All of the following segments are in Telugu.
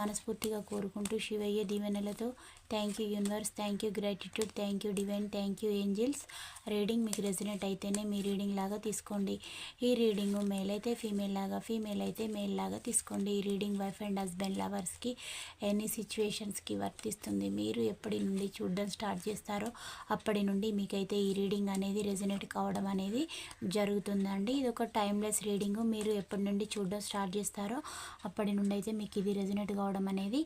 మనస్ఫూర్తిగా కోరుకుంటూ శివయ్య దీవెనలతో thank you universe thank you gratitude thank you divine thank you angels reading మీకు రెసినెట్ అయితేనే మీ రీడింగ్ లాగా తీసుకోండి. ఈ రీడింగ్ మేల్ అయితే ఫీమేల్ లాగా ఫీమేల్ అయితే మేల్ లాగా తీసుకోండి. ఈ రీడింగ్ వైఫ్ అండ్ హస్బెండ్ లవర్స్కి ఎనీ సిచ్యువేషన్స్కి వర్తిస్తుంది. మీరు ఎప్పటి నుండి చూడడం స్టార్ట్ చేస్తారో అప్పటి నుండి మీకైతే ఈ రీడింగ్ అనేది రెజినెట్ కావడం అనేది జరుగుతుందండి. ఇది ఒక టైమ్లెస్ రీడింగ్ మీరు ఎప్పటి నుండి చూడడం స్టార్ట్ చేస్తారో అప్పటి నుండి అయితే మీకు ఇది రెసినేట్ కావడం అనేది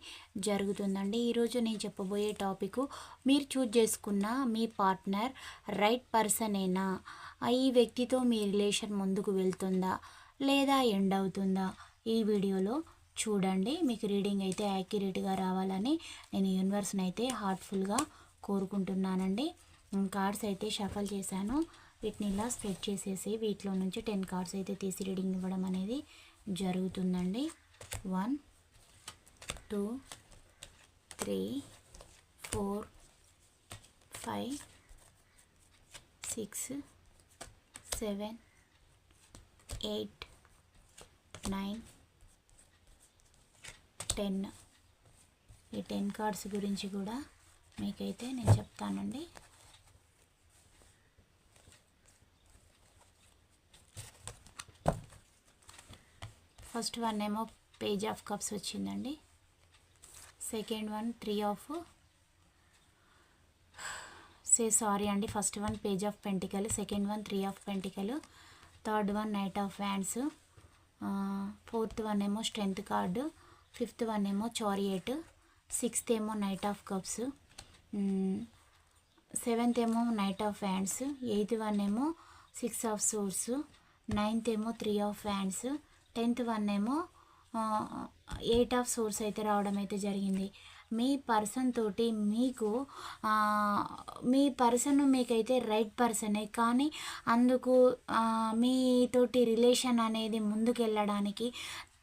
జరుగుతుందండి. ఈరోజు నేను చెప్పబోయే టాపిక్ మీరు చూజ్ చేసుకున్న మీ పార్ట్నర్ రైట్ పర్సనేనా? ఈ వ్యక్తితో మీ రిలేషన్ ముందుకు వెళ్తుందా? లేదా ఎండ్ అవుతుందా? ఈ వీడియోలో చూడండి. మీకు రీడింగ్ అయితే యాక్యురేట్గా రావాలని నేను యూనివర్స్ని అయితే హార్ట్ఫుల్గా కోరుకుంటున్నానండి. కార్డ్స్ అయితే షఫల్ చేశాను. వీటిని ఇలా స్ప్రెడ్ చేసేసి వీటిలో నుంచి టెన్ కార్డ్స్ అయితే తీసి రీడింగ్ ఇవ్వడం అనేది జరుగుతుందండి. One two three four five six seven eight nine ten. ఈ టెన్ కార్డ్స్ గురించి కూడా మీకైతే నేను చెప్తానండి. ఫస్ట్ వన్ ఏమో పేజ్ ఆఫ్ కప్స్ వచ్చిందండి. Second one three of. Say sorry అండి first one page of pentacle second one three of pentacle third one knight of wands fourth one ఏమో స్ట్రెంత్ కార్డు ఫిఫ్త్ వన్ ఏమో చారియట్ సిక్స్త్ ఏమో నైట్ ఆఫ్ కప్స్ సెవెంత్ ఏమో knight of hands eighth one ఏమో సిక్స్ ఆఫ్ సోర్స్ నైన్త్ ఏమో three of hands tenth one ఏమో ఎయిట్ ఆఫ్ సోర్స్ అయితే రావడం అయితే జరిగింది. మీ పర్సన్ తోటి మీకు మీ పర్సన్ మీకైతే రైట్ పర్సనే కానీ అందుకు మీతోటి రిలేషన్ అనేది ముందుకెళ్ళడానికి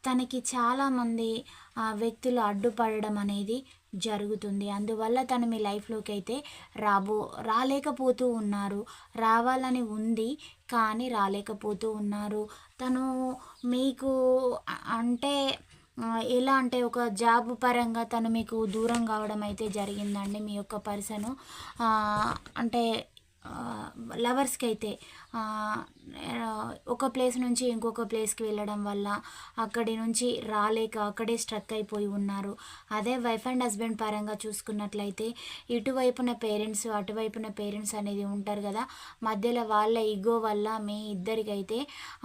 తనకి చాలామంది వ్యక్తులు అడ్డుపడడం అనేది జరుగుతుంది. అందువల్ల తను మీ లైఫ్లోకి అయితే రాబో రాలేకపోతూ ఉన్నారు. రావాలని ఉంది కానీ రాలేకపోతూ ఉన్నారు. తను మీకు అంటే ఎలా అంటే ఒక జాబ్ పరంగా తను మీకు దూరం కావడం అయితే జరిగిందండి మీ యొక్క పర్సను. అంటే లవర్స్కి అయితే ఒక ప్లేస్ నుంచి ఇంకొక ప్లేస్కి వెళ్ళడం వల్ల అక్కడి నుంచి రాలేక అక్కడే స్ట్రక్ అయిపోయి ఉన్నారు. అదే వైఫ్ అండ్ హస్బెండ్ పరంగా చూసుకున్నట్లయితే ఇటువైపున పేరెంట్స్ అటువైపున పేరెంట్స్ అనేది ఉంటారు కదా మధ్యలో వాళ్ళ ఈగో వల్ల మీ ఇద్దరికైతే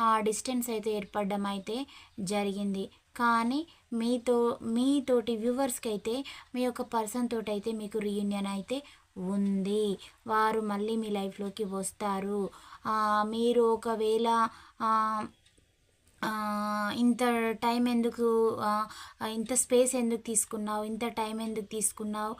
ఆ డిస్టెన్స్ అయితే ఏర్పడడం అయితే జరిగింది. కానీ మీతో మీతోటి వ్యూవర్స్కి అయితే మీ యొక్క పర్సన్ తోటి అయితే మీకు రీయూనియన్ అయితే ఉంది. వారు మళ్ళీ మీ లైఫ్లోకి వస్తారు. మీరు ఒకవేళ ఇంత టైం ఎందుకు ఇంత స్పేస్ ఎందుకు తీసుకున్నావు ఇంత టైం ఎందుకు తీసుకున్నావు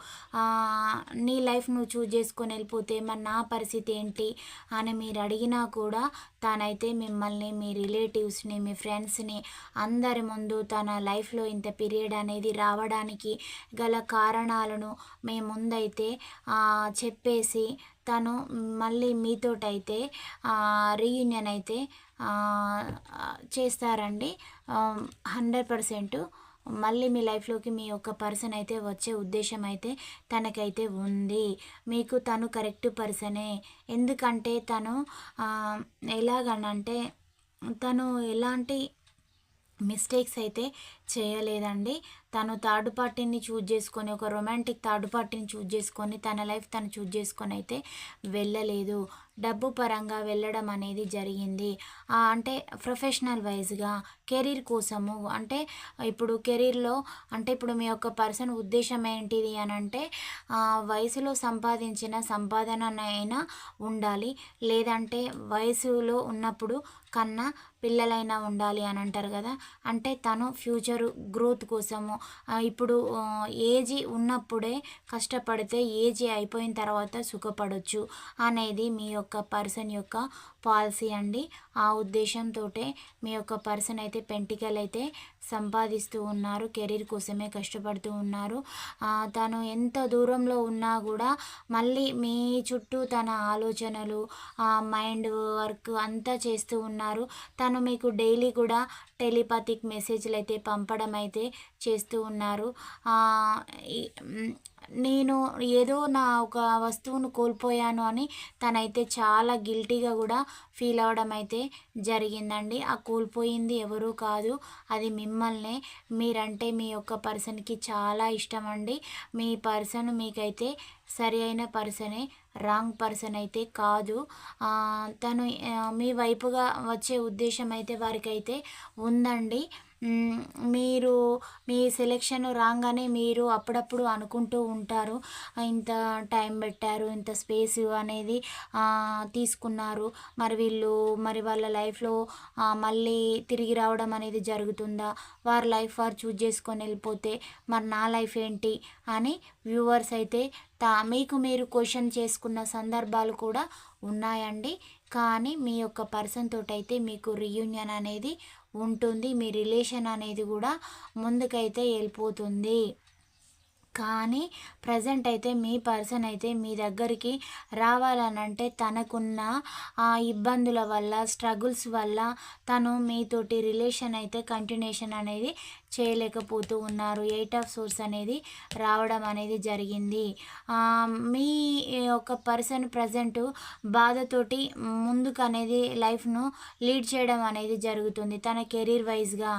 నీ లైఫ్ నువ్వు చూజ్ చేసుకొని వెళ్ళిపోతే మరి నా పరిస్థితి ఏంటి అని మీరు అడిగినా కూడా తానైతే మిమ్మల్ని మీ రిలేటివ్స్ని మీ ఫ్రెండ్స్ని అందరి ముందు తన లైఫ్లో ఇంత పీరియడ్ అనేది రావడానికి గల కారణాలను మీ ముందైతే చెప్పేసి తను మళ్ళీ మీతోటైతే రీయూనియన్ అయితే చేస్తారండి. హండ్రెడ్ పర్సెంట్ మళ్ళీ మీ లైఫ్లోకి మీ యొక్క పర్సన్ అయితే వచ్చే ఉద్దేశం అయితే తనకైతే ఉంది. మీకు తను కరెక్ట్ పర్సనే ఎందుకంటే తను ఎలాగనంటే తను ఎలాంటి మిస్టేక్స్ అయితే చేయలేదండి. తను థర్డ్ పార్టీని చూజ్ చేసుకొని ఒక రొమాంటిక్ థర్డ్ పార్టీని చూజ్ చేసుకొని తన లైఫ్ తను చూజ్ చేసుకొని అయితే వెళ్ళలేదు. డబ్బు పరంగా వెళ్ళడం అనేది జరిగింది. అంటే ప్రొఫెషనల్ వైజ్గా కెరీర్ కోసము అంటే ఇప్పుడు కెరీర్లో అంటే ఇప్పుడు మీ యొక్క పర్సన్ ఉద్దేశం ఏంటిది అని అంటే వయసులో సంపాదించిన సంపాదన అయినా ఉండాలి. లేదంటే వయసులో ఉన్నప్పుడు కన్నా పిల్లలైనా ఉండాలి అని అంటారు కదా. అంటే తను ఫ్యూచర్ గ్రోత్ కోసము ఇప్పుడు ఏజీ ఉన్నప్పుడే కష్టపడితే ఏజీ అయిపోయిన తర్వాత సుఖపడొచ్చు అనేది మీ యొక్క పర్సన్ యొక్క పాలసీ అండి. ఆ ఉద్దేశంతో మీ యొక్క పర్సన్ అయితే పెంటికల్ అయితే సంపాదిస్తూ ఉన్నారు కెరీర్ కోసమే కష్టపడుతూ ఉన్నారు. తను ఎంత దూరంలో ఉన్నా కూడా మళ్ళీ మీ చుట్టూ తన ఆలోచనలు మైండ్ వర్క్ అంతా చేస్తూ ఉన్నారు. తను మీకు డైలీ కూడా టెలిపాతిక్ మెసేజ్లు అయితే పంపడం అయితే చేస్తూ ఉన్నారు నేను ఏదో నా ఒక వస్తువును కోల్పోయాను అని తనైతే చాలా గిల్టీగా కూడా ఫీల్ అవ్వడం అయితే జరిగిందండి. ఆ కోల్పోయింది ఎవరూ కాదు అది మిమ్మల్నే. మీరంటే మీ యొక్క పర్సన్కి చాలా ఇష్టం అండి మీ పర్సన్ మీకైతే సరి అయిన పర్సనే రాంగ్ పర్సన్ అయితే కాదు. తను మీ వైపుగా వచ్చే ఉద్దేశం అయితే వారికైతే ఉందండి. మీరు మీ సెలెక్షన్ రాగానే మీరు అప్పుడప్పుడు అనుకుంటూ ఉంటారు. ఇంత టైం పెట్టారు ఇంత స్పేస్ అనేది తీసుకున్నారు. మరి వీళ్ళు మరి వాళ్ళ లైఫ్లో మళ్ళీ తిరిగి రావడం అనేది జరుగుతుందా? వారి లైఫ్ వారు చూజ్ చేసుకొని వెళ్ళిపోతే మరి నా లైఫ్ ఏంటి అని వ్యూవర్స్ అయితే తా మీకు మీరు క్వశ్చన్ చేసుకున్న సందర్భాలు కూడా ఉన్నాయండి. కానీ మీ యొక్క పర్సన్ తోటైతే అయితే మీకు రీయూనియన్ అనేది ఉంటుంది. మీ రిలేషన్ అనేది కూడా ముందుకైతే వెళ్ళిపోతుంది. కానీ ప్రజెంట్ అయితే మీ పర్సన్ అయితే మీ దగ్గరికి రావాలనంటే తనకున్న ఆ ఇబ్బందుల వల్ల స్ట్రగుల్స్ వల్ల తను మీతోటి రిలేషన్ అయితే కంటిన్యూషన్ అనేది చేయలేకపోతూ ఉన్నారు. ఎయిట్ ఆఫ్ సోర్స్ అనేది రావడం అనేది జరిగింది. మీ ఒక పర్సన్ ప్రజెంట్ బాధతోటి ముందుకు అనేది లైఫ్ను లీడ్ చేయడం అనేది జరుగుతుంది. తన కెరీర్ వైజ్గా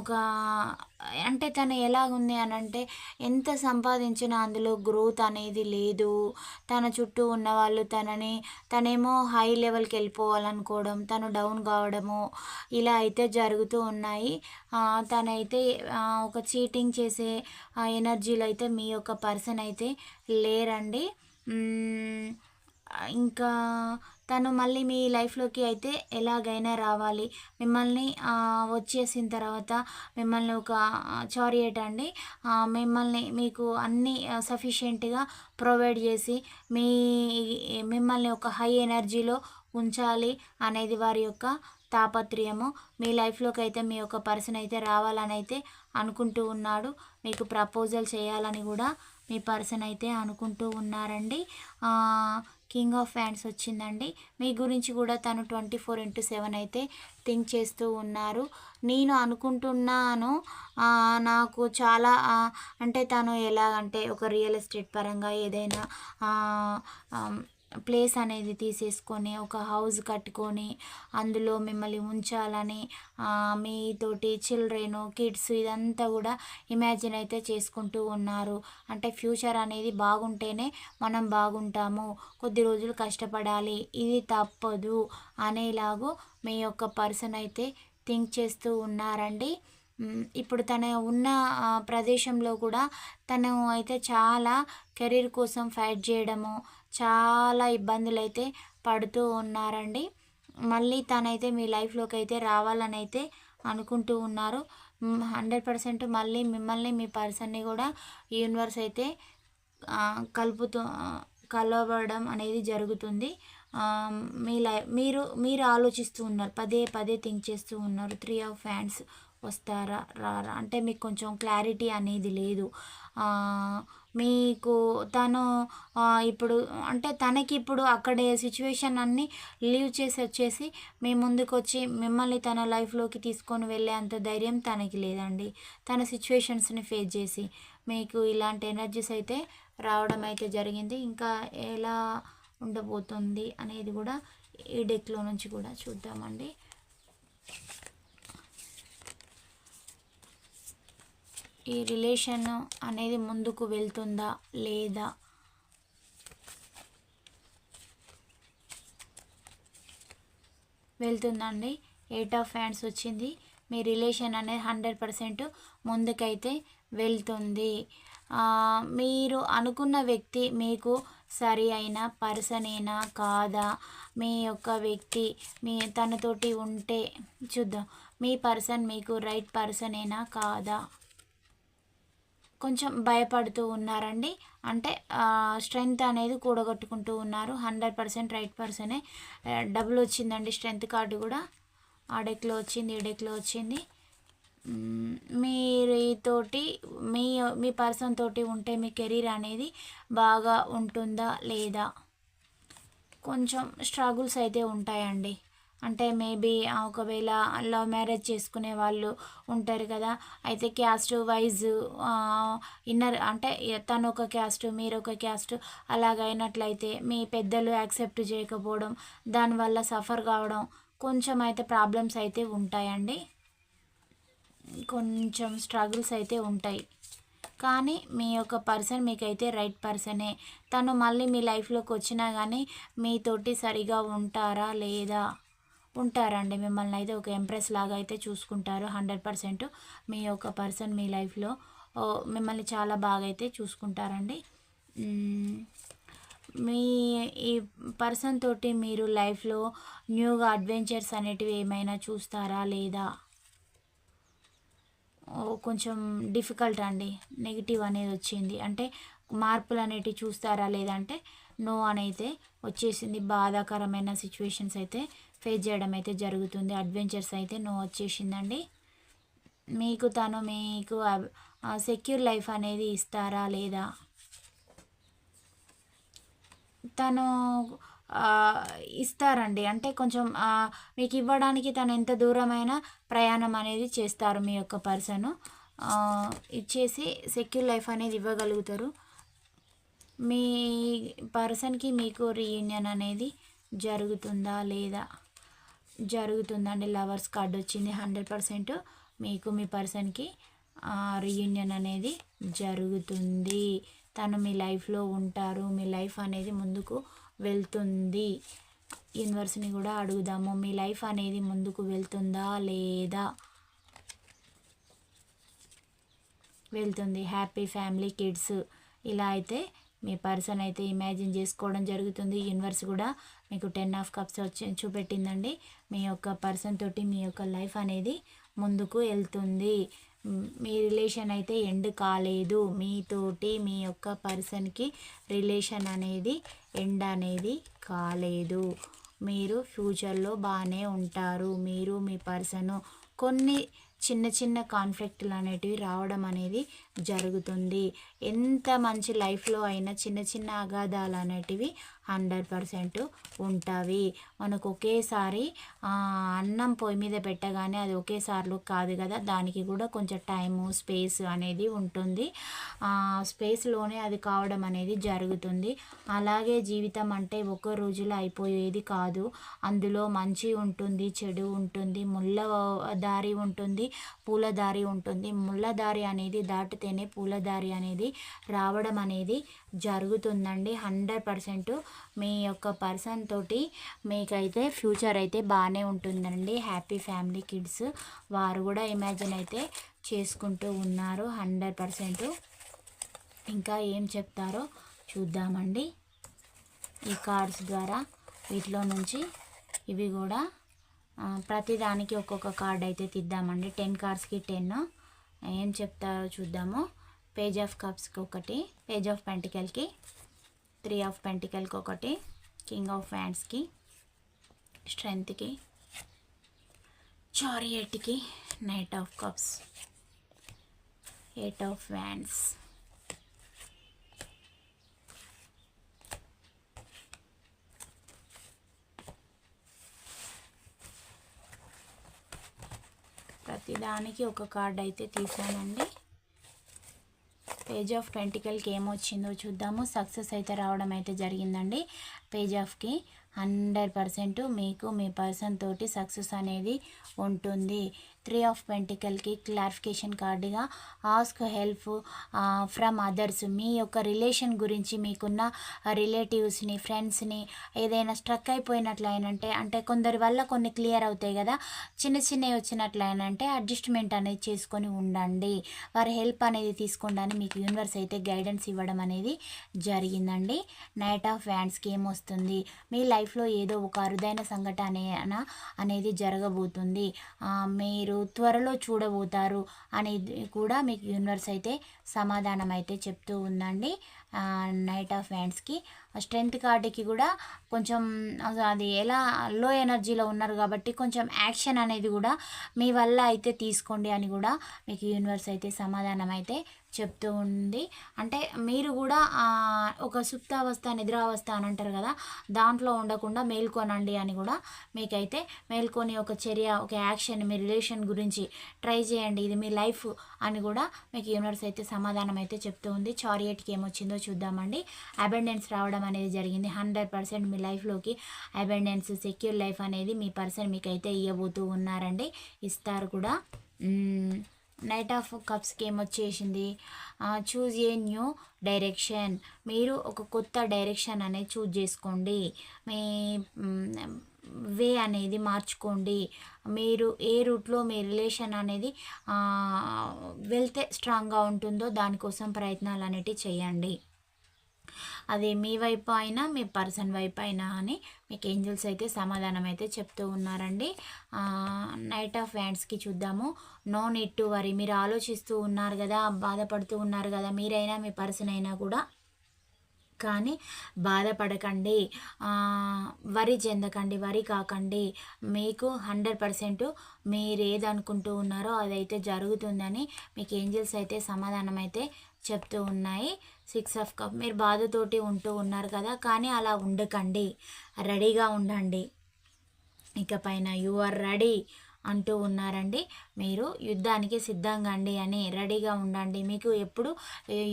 ఒక అంటే తను ఎలాగుంది అని అంటే ఎంత సంపాదించినా అందులో గ్రోత్ అనేది లేదు. తన చుట్టూ ఉన్న వాళ్ళు తనని తనేమో హై లెవెల్కి వెళ్ళిపోవాలనుకోవడం తను డౌన్ కావడము ఇలా అయితే జరుగుతూ ఉన్నాయి. తనైతే ఒక చీటింగ్ చేసే ఎనర్జీలో అయితే మీ యొక్క పర్సన్ అయితే లేరండి. ఇంకా తను మళ్ళీ మీ లైఫ్లోకి అయితే ఎలాగైనా రావాలి. మిమ్మల్ని వచ్చేసిన తర్వాత మిమ్మల్ని ఒక చారియట్ అండి మిమ్మల్ని మీకు అన్ని సఫిషియెంట్గా ప్రొవైడ్ చేసి మీ మిమ్మల్ని ఒక హై ఎనర్జీలో ఉంచాలి అనేది వారి యొక్క తాపత్రయము. మీ లైఫ్లోకి అయితే మీ యొక్క పర్సన్ అయితే రావాలని అయితే అనుకుంటూ ఉన్నాడు. మీకు ప్రపోజల్ చేయాలని కూడా మీ పర్సన్ అయితే అనుకుంటూ ఉన్నారండి. కింగ్ ఆఫ్ ఫ్యాన్స్ వచ్చిందండి. మీ గురించి కూడా తను ట్వంటీ ఫోర్ ఇంటూ సెవెన్ అయితే థింక్ చేస్తూ ఉన్నారు. నేను అనుకుంటున్నాను నాకు చాలా అంటే తను ఎలాగంటే ఒక రియల్ ఎస్టేట్ పరంగా ఏదైనా ప్లేస్ అనేది తీసేసుకొని ఒక హౌస్ కట్టుకొని అందులో మిమ్మల్ని ఉంచాలని మీతోటి చిల్డ్రన్ కిడ్స్ ఇదంతా కూడా ఇమాజిన్ అయితే చేసుకుంటూ ఉన్నారు. అంటే ఫ్యూచర్ అనేది బాగుంటేనే మనం బాగుంటాము. కొద్ది రోజులు కష్టపడాలి. ఇది తప్పదు అనేలాగూ మీ యొక్క పర్సన్ అయితే థింక్ చేస్తూ ఉన్నారండి. ఇప్పుడు తన ఉన్న ప్రదేశంలో కూడా తను అయితే చాలా కెరీర్ కోసం ఫైట్ చేయడము చాలా ఇబ్బందులు అయితే పడుతూ ఉన్నారండి. మళ్ళీ తనైతే మీ లైఫ్లోకి అయితే రావాలని అయితే అనుకుంటూ ఉన్నారు. హండ్రెడ్ పర్సెంట్ మళ్ళీ మిమ్మల్ని మీ పర్సన్ని కూడా యూనివర్స్ అయితే కలుపుతూ కలవడం అనేది జరుగుతుంది. మీ లై మీరు మీరు ఆలోచిస్తూ ఉన్నారు. పదే పదే థింక్ చేస్తూ ఉన్నారు. త్రీ ఆఫ్ ఫ్యాన్స్ వస్తారా రారా? అంటే మీకు కొంచెం క్లారిటీ అనేది లేదు. మీకు తను ఇప్పుడు అంటే తనకి ఇప్పుడు అక్కడే సిచ్యువేషన్ అన్నీ లీవ్ చేసి వచ్చేసి మీ ముందుకు వచ్చి మిమ్మల్ని తన లైఫ్లోకి తీసుకొని వెళ్ళే అంత ధైర్యం తనకి లేదండి. తన సిచ్యువేషన్స్ని ఫేస్ చేసి మీకు ఇలాంటి ఎనర్జీస్ అయితే రావడం అయితే జరిగింది. ఇంకా ఎలా ఉండబోతుంది అనేది కూడా ఈ డెక్లో నుంచి కూడా చూద్దామండి. ఈ రిలేషన్ అనేది ముందుకు వెళ్తుందా లేదా? వెళ్తుందండి. ఎయిట్ ఆఫ్ హ్యాండ్స్ వచ్చింది. మీ రిలేషన్ అనేది హండ్రెడ్ పర్సెంట్ ముందుకైతే వెళ్తుంది. మీరు అనుకున్న వ్యక్తి మీకు సరి అయిన పర్సనేనా కాదా? మీ యొక్క వ్యక్తి మీ తనతోటి ఉంటే చూద్దాం. మీ పర్సన్ మీకు రైట్ పర్సనేనా కాదా? కొంచెం భయపడుతూ ఉన్నారండి. అంటే స్ట్రెంగ్త్ అనేది కూడగట్టుకుంటూ ఉన్నారు. హండ్రెడ్ పర్సెంట్ రైట్ పర్సనే. డబుల్ వచ్చిందండి స్ట్రెంగ్త్ కార్డు కూడా. ఆ డెక్లో వచ్చింది ఈ డెక్లో వచ్చింది. మీతోటి మీ మీ పర్సన్ తోటి ఉంటే మీ కెరీర్ అనేది బాగా ఉంటుందా లేదా? కొంచెం స్ట్రగుల్స్ అయితే ఉంటాయండి. అంటే మేబీ ఒకవేళ లవ్ మ్యారేజ్ చేసుకునే వాళ్ళు ఉంటారు కదా అయితే క్యాస్ట్ వైజ్ ఇన్నర్ అంటే తను ఒక క్యాస్ట్ మీరు ఒక క్యాస్ట్ అలాగైనట్లయితే మీ పెద్దలు యాక్సెప్ట్ చేయకపోవడం దానివల్ల సఫర్ కావడం కొంచెం అయితే ప్రాబ్లమ్స్ అయితే ఉంటాయండి. కొంచెం స్ట్రగుల్స్ అయితే ఉంటాయి. కానీ మీ యొక్క పర్సన్ మీకైతే రైట్ పర్సనే తను మళ్ళీ మీ లైఫ్లోకి వచ్చినా కానీ మీతోటి సరిగా ఉంటారా లేదా? ఉంటారండి మిమ్మల్ని అయితే ఒక ఎంప్రెస్ లాగా అయితే చూసుకుంటారు హండ్రెడ్ పర్సెంట్. మీ యొక్క పర్సన్ మీ లైఫ్లో. మిమ్మల్ని చాలా బాగా అయితే చూసుకుంటారండి. మీ ఈ పర్సన్ తోటి మీరు లైఫ్లో న్యూగా అడ్వెంచర్స్ అనేటివి ఏమైనా చూస్తారా లేదా? కొంచెం డిఫికల్ట్ అండి. నెగిటివ్ అనేది వచ్చింది. అంటే మార్పులు అనేటివి చూస్తారా లేదంటే నో అని అయితే వచ్చేసింది. బాధాకరమైన సిచ్యువేషన్స్ అయితే ఫేస్ చేయడం అయితే జరుగుతుంది. అడ్వెంచర్స్ అయితే నో వచ్చేసిందండి. మీకు తను మీకు సెక్యూర్ లైఫ్ అనేది ఇస్తారా లేదా? తను ఇస్తారండి. అంటే కొంచెం మీకు ఇవ్వడానికి తను ఎంత దూరమైన ప్రయాణం అనేది చేస్తారు మీ యొక్క పర్సన్. ఇచ్చేసి సెక్యూర్ లైఫ్ అనేది ఇవ్వగలుగుతారు. మీ పర్సన్కి మీకు రీయూనియన్ అనేది జరుగుతుందా లేదా? జరుగుతుందండి. లవర్స్ కార్డు వచ్చింది హండ్రెడ్ పర్సెంట్. మీకు మీ పర్సన్కి రీయూనియన్ అనేది జరుగుతుంది. తను మీ లైఫ్లో ఉంటారు. మీ లైఫ్ అనేది ముందుకు వెళ్తుంది. యూనివర్స్ని కూడా అడుగుదాము. మీ లైఫ్ అనేది ముందుకు వెళ్తుందా? లేదా? వెళ్తుంది. Happy family kids. ఇలా అయితే మీ పర్సన్ అయితే ఇమాజిన్ చేసుకోవడం జరుగుతుంది. యూనివర్స్ కూడా మీకు టెన్ ఆఫ్ కప్స్ వచ్చి చూపెట్టిందండి. మీ యొక్క పర్సన్ తోటి మీ యొక్క లైఫ్ అనేది ముందుకు వెళ్తుంది. మీ రిలేషన్ అయితే ఎండ్ కాలేదు. మీతోటి మీ యొక్క పర్సన్కి రిలేషన్ అనేది ఎండ్ అనేది కాలేదు. మీరు ఫ్యూచర్లో బాగానే ఉంటారు. మీరు మీ పర్సను కొన్ని చిన్న చిన్న కాన్ఫ్లిక్ట్లు అనేటివి రావడం అనేది జరుగుతుంది. ఎంత మంచి లైఫ్లో అయినా చిన్న చిన్న అగాధాలు అనేటివి హండ్రెడ్ పర్సెంట్ ఉంటుంది మనకు ఒకేసారి అన్నం పొయ్యి మీద పెట్టగానే అది ఒకేసారిలో కాదు కదా. దానికి కూడా కొంచెం టైము స్పేస్ అనేది ఉంటుంది. స్పేస్లోనే అది కావడం అనేది జరుగుతుంది. అలాగే జీవితం అంటే ఒక రోజులో అయిపోయేది కాదు. అందులో మంచి ఉంటుంది చెడు ఉంటుంది ముళ్ళ దారి ఉంటుంది పూలదారి ఉంటుంది. ముళ్ళదారి అనేది దాటితేనే పూలదారి అనేది రావడం అనేది జరుగుతుందండి. హండ్రెడ్ పర్సెంట్ మీ యొక్క పర్సన్ తోటి మీకైతే ఫ్యూచర్ అయితే బాగానే ఉంటుందండి. హ్యాపీ ఫ్యామిలీ కిడ్స్ వారు కూడా ఇమాజిన్ అయితే చేసుకుంటూ ఉన్నారు హండ్రెడ్ పర్సెంట్. ఇంకా ఏం చెప్తారో చూద్దామండి. ఈ కార్డ్స్ ద్వారా వీటిలో నుంచి ఇవి కూడా ప్రతిదానికి ఒక్కొక్క కార్డ్ అయితే తీద్దామండి. Ten కార్డ్స్కి ten. ఏం చెప్తారో చూద్దాము. పేజ్ ఆఫ్ కప్స్కి ఒకటి పేజ్ ఆఫ్ పెంటికల్కి త్రీ ఆఫ్ పెంటికల్కి ఒకటి కింగ్ ఆఫ్ హ్యాండ్స్కి స్ట్రెంత్కి చారియట్కి knight of cups eight of wands. ప్రతిదానికి ఒక కార్డ్ అయితే తీసానండి. పేజ్ ఆఫ్ పెంటికల్కి ఏమొచ్చిందో చూద్దాము. సక్సెస్ అయితే రావడం అయితే జరిగిందండి. పేజ్ ఆఫ్కి హండ్రెడ్ పర్సెంట్ మీకు మీ పర్సన్ తోటి సక్సెస్ అనేది ఉంటుంది. త్రీ ఆఫ్ పెంటికల్కి క్లారిఫికేషన్ కార్డుగా ఆస్క్ హెల్ప్ ఫ్రమ్ అదర్స్ మీ యొక్క రిలేషన్ గురించి మీకున్న రిలేటివ్స్ని ఫ్రెండ్స్ని ఏదైనా స్ట్రక్ అయిపోయినట్లయినంటే అంటే కొందరి వల్ల కొన్ని క్లియర్ అవుతాయి కదా చిన్న చిన్నవి వచ్చినట్లయినంటే అడ్జస్ట్మెంట్ అనేది చేసుకొని ఉండండి. వారి హెల్ప్ అనేది తీసుకోండి మీకు యూనివర్స్ అయితే గైడెన్స్ ఇవ్వడం అనేది జరిగిందండి. నైట్ ఆఫ్ వ్యాండ్స్కి ఏమొస్తుంది? మీ లైఫ్లో ఏదో ఒక అరుదైన సంఘటన అనేది జరగబోతుంది. మీరు మీరు త్వరలో చూడబోతారు అనేది కూడా మీకు యూనివర్స్ అయితే సమాధానం అయితే చెప్తూ ఉందండి. నైట్ ఆఫ్ హ్యాండ్స్కి స్ట్రెంగ్త్ కార్డుకి కూడా కొంచెం అది ఎలా లో ఎనర్జీలో ఉన్నారు కాబట్టి కొంచెం యాక్షన్ అనేది కూడా మీ వల్ల అయితే తీసుకోండి అని కూడా మీకు యూనివర్స్ అయితే సమాధానం అయితే చెప్తూ ఉంది. అంటే మీరు కూడా ఒక సుప్తావస్థ నిద్రావస్థ అని అంటారు కదా దాంట్లో ఉండకుండా మేల్కొనండి అని కూడా మీకైతే మేల్కొని ఒక చర్య ఒక యాక్షన్ మీ రిలేషన్ గురించి ట్రై చేయండి. ఇది మీ లైఫ్ అని కూడా మీకు యూనివర్స్ అయితే సమాధానం అయితే చెప్తూ ఉంది. చారియట్కి ఏమొచ్చిందో చూద్దామండి. అబెండెన్స్ రావడం అనేది జరిగింది. హండ్రెడ్ పర్సెంట్ మీ లైఫ్లోకి అబెండెన్స్ సెక్యూర్ లైఫ్ అనేది మీ పర్సన్ మీకైతే ఇవ్వబోతూ ఉన్నారండి. ఇస్తారు కూడా. నైట్ ఆఫ్ కప్స్కి ఏమొచ్చేసింది? Choose a new direction. మీరు ఒక కొత్త డైరెక్షన్ అనేది చూజ్ చేసుకోండి. మీ వే అనేది మార్చుకోండి. మీరు ఏ రూట్లో మీ రిలేషన్ అనేది వెళ్తే స్ట్రాంగ్గా ఉంటుందో దానికోసం ప్రయత్నాలు అనేటివి చేయండి. అది మీ వైపు అయినా మీ పర్సన్ వైపు అయినా అని మీకు ఏంజల్స్ అయితే సమాధానం అయితే చెప్తూ ఉన్నారండి. నైట్ ఆఫ్ హ్యాండ్స్కి చూద్దాము. No need to worry. మీరు ఆలోచిస్తూ ఉన్నారు కదా బాధపడుతూ ఉన్నారు కదా మీరైనా మీ పర్సన్ అయినా కూడా. కానీ బాధపడకండి. వరి చెందకండి వరి కాకండి. మీకు హండ్రెడ్ పర్సెంట్ మీరు ఏదనుకుంటూ ఉన్నారో అదైతే జరుగుతుందని మీకు ఏంజల్స్ అయితే సమాధానం అయితే చెప్తూ ఉన్నాయి. Six of cup. మీరు బాధతోటి ఉంటూ ఉన్నారు కదా కానీ అలా ఉండకండి. రెడీగా ఉండండి. ఇకపైన యు ఆర్ రెడీ అంటూ ఉన్నారండి. మీరు యుద్ధానికి సిద్ధంగా అండి అని రెడీగా ఉండండి. మీకు ఎప్పుడు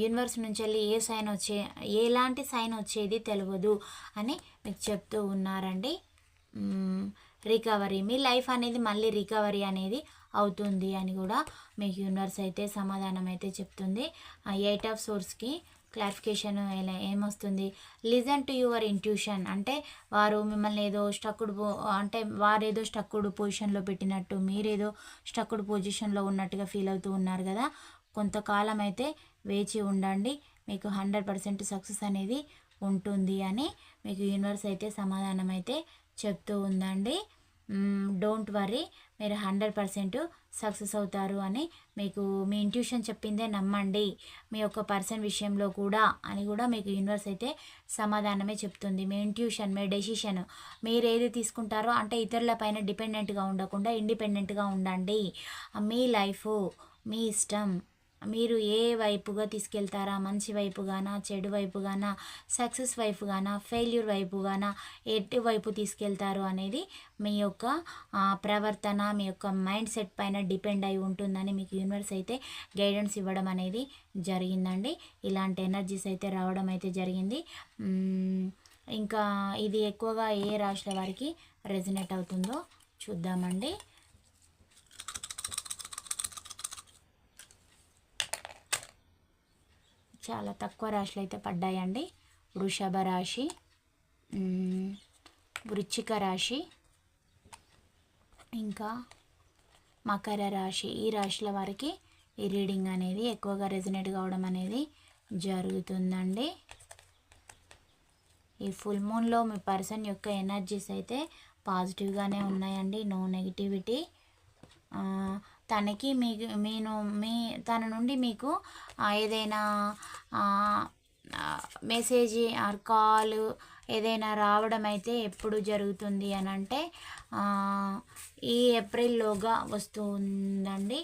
యూనివర్స్ నుంచి వెళ్ళి ఏ సైన్ వచ్చే ఎలాంటి సైన్ వచ్చేది తెలియదు అని మీకు చెప్తూ ఉన్నారండి. రికవరీ మీ లైఫ్ అనేది మళ్ళీ రికవరీ అనేది అవుతుంది అని కూడా మీకు యూనివర్స్ అయితే సమాధానం అయితే చెప్తుంది. ఎయిట్ ఆఫ్ సోర్స్కి క్లారిఫికేషన్ ఎలా ఏమొస్తుంది? Listen to your intuition. అంటే వారు మిమ్మల్ని ఏదో స్టక్కుడు అంటే వారు ఏదో స్టక్కుడు పొజిషన్లో పెట్టినట్టు మీరేదో స్టక్కుడు పొజిషన్లో ఉన్నట్టుగా ఫీల్ అవుతూ ఉన్నారు కదా. కొంతకాలం అయితే వేచి ఉండండి. మీకు హండ్రెడ్ పర్సెంట్ సక్సెస్ అనేది ఉంటుంది అని మీకు యూనివర్స్ అయితే సమాధానం అయితే చెప్తూ ఉందండి. డోంట్ వరీ మీరు హండ్రెడ్ పర్సెంట్ సక్సెస్ అవుతారు అని మీకు మీ ఇంట్యూషన్ చెప్పిందే నమ్మండి. మీ యొక్క పర్సన్ విషయంలో కూడా అని కూడా మీకు యూనివర్స్ అయితే సమాధానమే చెప్తుంది. మీ ఇంట్యూషన్ మీ డెసిషన్ మీరు ఏది తీసుకుంటారో అంటే ఇతరుల పైన డిపెండెంట్గా ఉండకుండా ఇండిపెండెంట్గా ఉండండి. మీ లైఫ్ మీ ఇష్టం మీరు ఏ వైపుగా తీసుకెళ్తారా? మంచి వైపుగానా? చెడు వైపుగానా? సక్సెస్ వైపుగానా? ఫెయిల్యూర్ వైపుగానా? ఎటు వైపు తీసుకెళ్తారు అనేది మీ యొక్క ప్రవర్తన మీ యొక్క మైండ్ సెట్ పైన డిపెండ్ అయి ఉంటుందని మీకు యూనివర్స్ అయితే గైడెన్స్ ఇవ్వడం అనేది జరిగిందండి. ఇలాంటి ఎనర్జీస్ అయితే రావడం అయితే జరిగింది. ఇంకా ఇది ఎక్కువగా ఏ రాశుల వారికి రెజినేట్ అవుతుందో చూద్దామండి. చాలా తక్కువ రాశులు అయితే పడ్డాయండి. వృషభ రాశి వృచ్చిక రాశి ఇంకా మకర రాశి. ఈ రాశుల వారికి ఈ రీడింగ్ అనేది ఎక్కువగా రెజినేట్ కావడం అనేది జరుగుతుందండి. ఈ ఫుల్ మూన్లో మీ పర్సన్ యొక్క ఎనర్జీస్ అయితే పాజిటివ్గానే ఉన్నాయండి. No negativity. తనకి మీకు నేను మీ తన నుండి మీకు ఏదైనా మెసేజ్ ఆర్ కాల్ ఏదైనా రావడం అయితే ఎప్పుడు జరుగుతుంది అని అంటే ఈ ఏప్రిల్లోగా వస్తుందండి.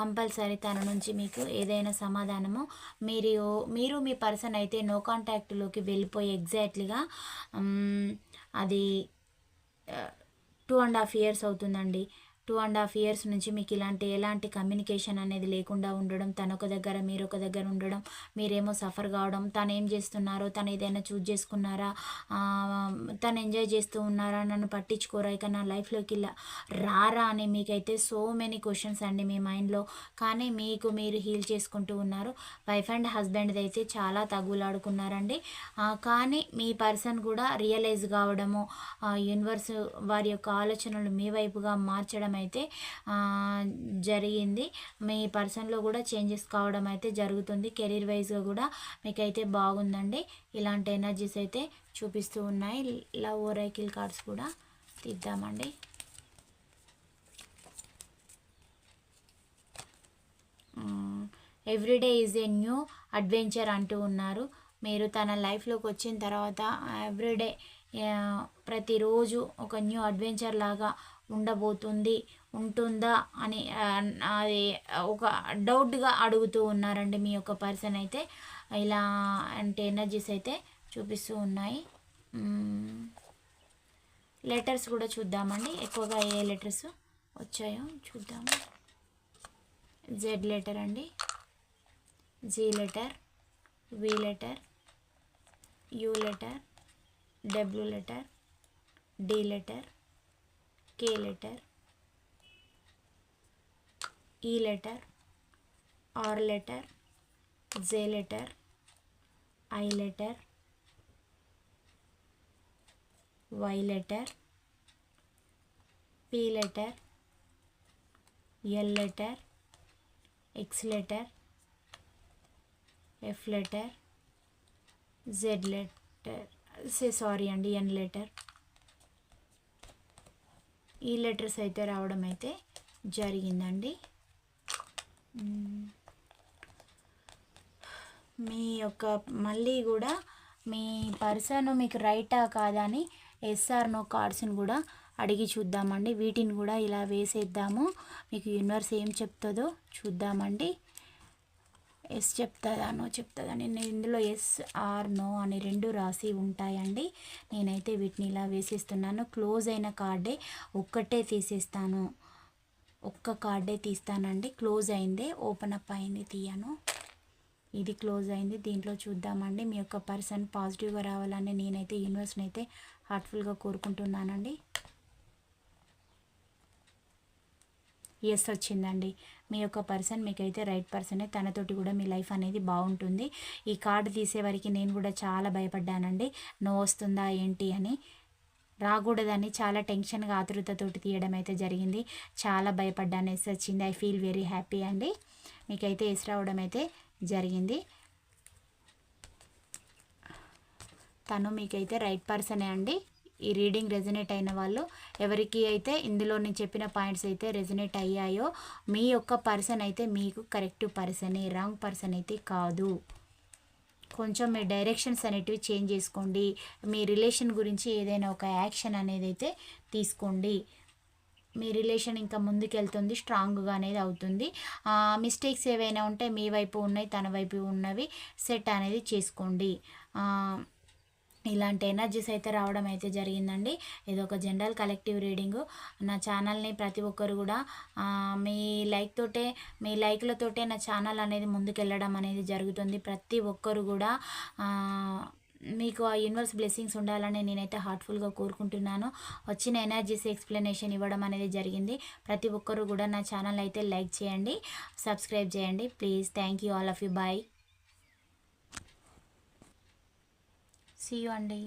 కంపల్సరీ తన నుంచి మీకు ఏదైనా సమాధానము. మీరు మీరు మీ పర్సన్ అయితే నో కాంటాక్ట్లోకి వెళ్ళిపోయి ఎగ్జాక్ట్లీగా అది టూ అండ్ హాఫ్ ఇయర్స్ అవుతుందండి. టూ అండ్ హాఫ్ ఇయర్స్ నుంచి మీకు ఇలాంటి ఎలాంటి కమ్యూనికేషన్ అనేది లేకుండా ఉండడం తను ఒక దగ్గర మీరు ఒక దగ్గర ఉండడం మీరేమో సఫర్ కావడం తను ఏం చేస్తున్నారో తను ఏదైనా చూజ్ చేసుకున్నారా తను ఎంజాయ్ చేస్తూ ఉన్నారా నన్ను పట్టించుకోరా ఇక నా లైఫ్లోకి ఇలా రారా అని మీకైతే సో మెనీ క్వశ్చన్స్ అండి మీ మైండ్లో. కానీ మీకు మీరు హీల్ చేసుకుంటూ ఉన్నారు. వైఫ్ అండ్ హస్బెండ్ అయితే చాలా తగులాడుకున్నారండి. కానీ మీ పర్సన్ కూడా రియలైజ్ కావడము యూనివర్స్ వారి యొక్క ఆలోచనలు మీ వైపుగా మార్చడం అయితే జరిగింది. మీ పర్సన్లో కూడా చేంజెస్ కావడం అయితే జరుగుతుంది. కెరీర్ వైజ్గా కూడా మీకైతే బాగుందండి. ఇలాంటి ఎనర్జీస్ అయితే చూపిస్తూ ఉన్నాయి. లవ్ ఓరైకిల్ కార్డ్స్ కూడా తీద్దామండి. Everyday is a new adventure అంటూ ఉన్నారు. మీరు తన లైఫ్లోకి వచ్చిన తర్వాత ఎవ్రీడే ప్రతిరోజు ఒక న్యూ అడ్వెంచర్ లాగా ఉండబోతుంది ఉంటుందా అని అది ఒక డౌట్గా అడుగుతూ ఉన్నారండి మీ యొక్క పర్సన్ అయితే. ఇలా అంటే ఎనర్జీస్ అయితే చూపిస్తూ ఉన్నాయి. లెటర్స్ కూడా చూద్దామండి. ఎక్కువగా ఏ లెటర్స్ వచ్చాయో చూద్దాము. జెడ్ లెటర్ అండి. G letter V letter U letter W letter D letter K letter E letter R letter J letter I letter Y letter P letter L letter X letter F letter Z letter say sorry అండి ఎన్ లెటర్ ఈ లెటర్స్ అయితే రావడం అయితే జరిగిందండి. మీ యొక్క మళ్ళీ కూడా మీ పర్సన్ మీకు రైటా కాదా అని ఎస్ఆర్ నో కార్డ్స్ని కూడా అడిగి చూద్దామండి. వీటిని కూడా ఇలా వేసేద్దాము. మీకు యూనివర్స్ ఏం చెప్తుందో చూద్దామండి. ఎస్ చెప్తుందా నో చెప్తుందా నేను ఇందులో ఎస్ ఆర్ నో అని రెండు రాసి ఉంటాయండి. నేనైతే వీటిని ఇలా వేసేస్తున్నాను. క్లోజ్ అయిన కార్డే ఒక్కటే తీసేస్తాను. ఒక్క కార్డే తీస్తానండి. క్లోజ్ అయిందే ఓపెన్ అప్ అయింది తీయను. ఇది క్లోజ్ అయింది దీంట్లో చూద్దామండి. మీ యొక్క పర్సన్ పాజిటివ్గా రావాలని నేనైతే యూనివర్స్ని అయితే హార్ట్ఫుల్గా కోరుకుంటున్నానండి. ఎస్ వచ్చిందండి. మీ యొక్క పర్సన్ మీకైతే రైట్ పర్సనే తనతోటి కూడా మీ లైఫ్ అనేది బాగుంటుంది. ఈ కార్డు తీసేవారికి నేను కూడా చాలా భయపడ్డానండి. నో వస్తుందా ఏంటి? అని. రాకూడదని చాలా టెన్షన్గా ఆతృతతోటి తీయడం అయితే జరిగింది. చాలా భయపడ్డాను. ఎస్ వచ్చింది. ఐ ఫీల్ వెరీ హ్యాపీ అండి. మీకైతే ఎస్ రావడం అయితే జరిగింది. తను మీకైతే రైట్ పర్సనే అండి. ఈ రీడింగ్ రెజనేట్ అయిన వాళ్ళు ఎవరికి అయితే ఇందులో నేను చెప్పిన పాయింట్స్ అయితే రెజనేట్ అయ్యాయో మీ యొక్క పర్సన్ అయితే మీకు కరెక్ట్ పర్సనే రాంగ్ పర్సన్ అయితే కాదు. కొంచెం మీ డైరెక్షన్స్ అనేటివి చేంజ్ చేసుకోండి. మీ రిలేషన్ గురించి ఏదైనా ఒక యాక్షన్ అనేది అయితే తీసుకోండి. మీ రిలేషన్ ఇంకా ముందుకెళ్తుంది స్ట్రాంగ్గా అనేది అవుతుంది. మిస్టేక్స్ ఏవైనా ఉంటే మీ వైపు ఉన్నాయి తన వైపు ఉన్నవి సెట్ అనేది చేసుకోండి. ఇలాంటి ఎనర్జీస్ అయితే రావడం అయితే జరిగిందండి. ఇది ఒక జనరల్ కలెక్టివ్ రీడింగ్ నా ఛానల్ని ప్రతి ఒక్కరు కూడా మీ లైక్ తోటే మీ లైక్లతోటే నా ఛానల్ అనేది ముందుకెళ్ళడం అనేది జరుగుతుంది. ప్రతి ఒక్కరు కూడా మీకు ఆ యూనివర్స్ బ్లెస్సింగ్స్ ఉండాలని నేనైతే హార్ట్ఫుల్గా కోరుకుంటున్నాను. వచ్చిన ఎనర్జీస్ ఎక్స్ప్లెనేషన్ ఇవ్వడం అనేది జరిగింది. ప్రతి ఒక్కరు కూడా నా ఛానల్ అయితే లైక్ చేయండి సబ్స్క్రైబ్ చేయండి. Please thank you all of you bye see you అండి